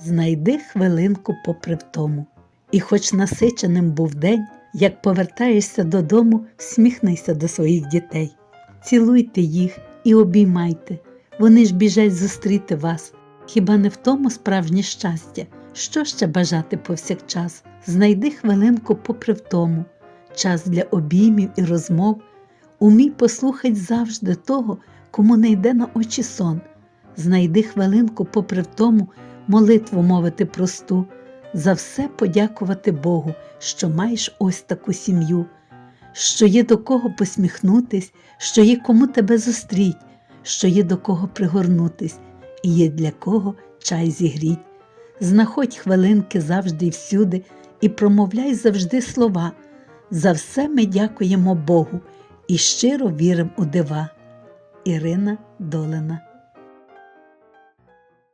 знайди хвилинку попри втому. І хоч насиченим був день, як повертаєшся додому, сміхнися до своїх дітей. Цілуйте їх і обіймайте, вони ж біжать зустріти вас. Хіба не в тому справжнє щастя? Що ще бажати повсякчас? Знайди хвилинку попри втому, час для обіймів і розмов. Умій послухать завжди того, кому не йде на очі сон. Знайди хвилинку попри втому, молитву мовити просту, за все подякувати Богу, що маєш ось таку сім'ю, що є до кого посміхнутись, що є кому тебе зустріть, що є до кого пригорнутись, і є для кого чай зігріть. Знаходь хвилинки завжди і всюди, і промовляй завжди слова. За все ми дякуємо Богу і щиро віримо у дива. Ірина Долина